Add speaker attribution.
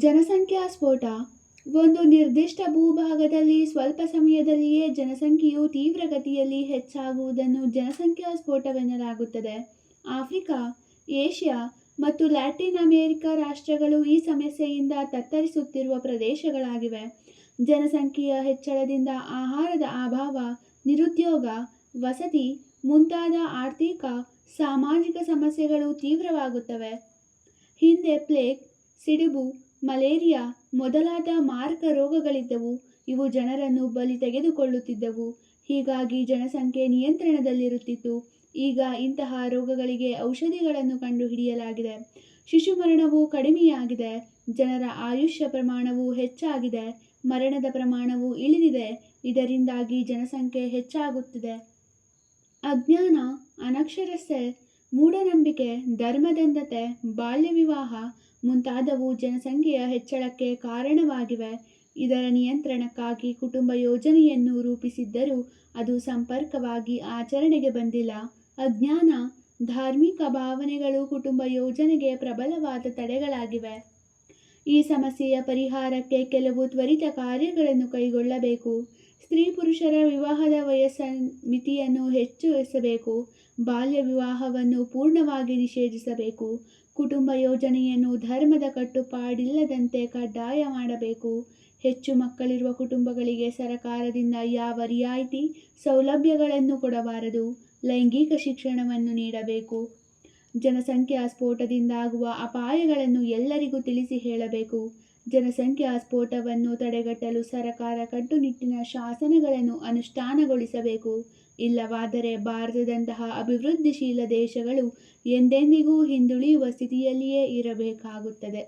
Speaker 1: ಜನಸಂಖ್ಯಾ ಸ್ಫೋಟ. ಒಂದು ನಿರ್ದಿಷ್ಟ ಭೂಭಾಗದಲ್ಲಿ ಸ್ವಲ್ಪ ಸಮಯದಲ್ಲಿಯೇ ಜನಸಂಖ್ಯೆಯು ತೀವ್ರಗತಿಯಲ್ಲಿ ಹೆಚ್ಚಾಗುವುದನ್ನು ಜನಸಂಖ್ಯಾ ಸ್ಫೋಟವೆನ್ನಲಾಗುತ್ತದೆ. ಆಫ್ರಿಕಾ, ಏಷ್ಯಾ ಮತ್ತು ಲ್ಯಾಟಿನ್ ಅಮೆರಿಕ ರಾಷ್ಟ್ರಗಳು ಈ ಸಮಸ್ಯೆಯಿಂದ ತತ್ತರಿಸುತ್ತಿರುವ ಪ್ರದೇಶಗಳಾಗಿವೆ. ಜನಸಂಖ್ಯೆಯ ಹೆಚ್ಚಳದಿಂದ ಆಹಾರದ ಅಭಾವ, ನಿರುದ್ಯೋಗ, ವಸತಿ ಮುಂತಾದ ಆರ್ಥಿಕ, ಸಾಮಾಜಿಕ ಸಮಸ್ಯೆಗಳು ತೀವ್ರವಾಗುತ್ತವೆ. ಹಿಂದೆ ಪ್ಲೇಗ್, ಸಿಡುಬು ಮಲೇರಿಯಾ ಮೊದಲಾದ ಮಾರಕ ರೋಗಗಳಿದ್ದವು. ಇವು ಜನರನ್ನು ಬಲಿ ತೆಗೆದುಕೊಳ್ಳುತ್ತಿದ್ದವು. ಹೀಗಾಗಿ ಜನಸಂಖ್ಯೆ ನಿಯಂತ್ರಣದಲ್ಲಿರುತ್ತಿತ್ತು. ಈಗ ಇಂತಹ ರೋಗಗಳಿಗೆ ಔಷಧಿಗಳನ್ನು ಕಂಡುಹಿಡಿಯಲಾಗಿದೆ. ಶಿಶು ಮರಣವು ಕಡಿಮೆಯಾಗಿದೆ. ಜನರ ಆಯುಷ್ಯ ಪ್ರಮಾಣವು ಹೆಚ್ಚಾಗಿದೆ. ಮರಣದ ಪ್ರಮಾಣವು ಇಳಿದಿದೆ. ಇದರಿಂದಾಗಿ ಜನಸಂಖ್ಯೆ ಹೆಚ್ಚಾಗುತ್ತಿದೆ. ಅಜ್ಞಾನ ಅನಕ್ಷರಸ್ಯತೆ ಮೂಢನಂಬಿಕೆ, ಧರ್ಮದಂಧತೆ ಬಾಲ್ಯ ವಿವಾಹ ಮುಂತಾದವು ಜನಸಂಖ್ಯೆಯ ಹೆಚ್ಚಳಕ್ಕೆ ಕಾರಣವಾಗಿವೆ. ಇದರ ನಿಯಂತ್ರಣಕ್ಕಾಗಿ ಕುಟುಂಬ ಯೋಜನೆಯನ್ನು ರೂಪಿಸಿದ್ದರೂ ಅದು ಸಂಪರ್ಕವಾಗಿ ಆಚರಣೆಗೆ ಬಂದಿಲ್ಲ. ಅಜ್ಞಾನ, ಧಾರ್ಮಿಕ ಭಾವನೆಗಳು ಕುಟುಂಬ ಯೋಜನೆಗೆ ಪ್ರಬಲವಾದ ತಡೆಗಳಾಗಿವೆ. ಈ ಸಮಸ್ಯೆಯ ಪರಿಹಾರಕ್ಕೆ ಕೆಲವು ತ್ವರಿತ ಕಾರ್ಯಗಳನ್ನು ಕೈಗೊಳ್ಳಬೇಕು. ಸ್ತ್ರೀ ಪುರುಷರ ವಿವಾಹದ ವಯಸ್ಸ ಮಿತಿಯನ್ನು ಹೆಚ್ಚಿಸಬೇಕು ಬಾಲ್ಯ ವಿವಾಹವನ್ನು ಪೂರ್ಣವಾಗಿ ನಿಷೇಧಿಸಬೇಕು. ಕುಟುಂಬ ಯೋಜನೆಯನ್ನು ಧರ್ಮದ ಕಟ್ಟುಪಾಡಿಲ್ಲದಂತೆ ಕಡ್ಡಾಯ ಮಾಡಬೇಕು. ಹೆಚ್ಚು ಮಕ್ಕಳಿರುವ ಕುಟುಂಬಗಳಿಗೆ ಸರಕಾರದಿಂದ ಯಾವ ರಿಯಾಯಿತಿ ಸೌಲಭ್ಯಗಳನ್ನು ಕೊಡಬಾರದು. ಲೈಂಗಿಕ ಶಿಕ್ಷಣವನ್ನು ನೀಡಬೇಕು. ಜನಸಂಖ್ಯಾ ಸ್ಫೋಟದಿಂದಾಗುವ ಅಪಾಯಗಳನ್ನು ಎಲ್ಲರಿಗೂ ತಿಳಿಸಿ ಹೇಳಬೇಕು. ಜನಸಂಖ್ಯಾ ಸ್ಫೋಟವನ್ನು ತಡೆಗಟ್ಟಲು ಸರಕಾರ ಕಟ್ಟುನಿಟ್ಟಿನ ಶಾಸನಗಳನ್ನು ಅನುಷ್ಠಾನಗೊಳಿಸಬೇಕು. ಇಲ್ಲವಾದರೆ ಭಾರತದಂತಹ ಅಭಿವೃದ್ಧಿಶೀಲ ದೇಶಗಳು ಎಂದೆಂದಿಗೂ ಹಿಂದುಳಿಯುವ ಸ್ಥಿತಿಯಲ್ಲಿಯೇ ಇರಬೇಕಾಗುತ್ತದೆ.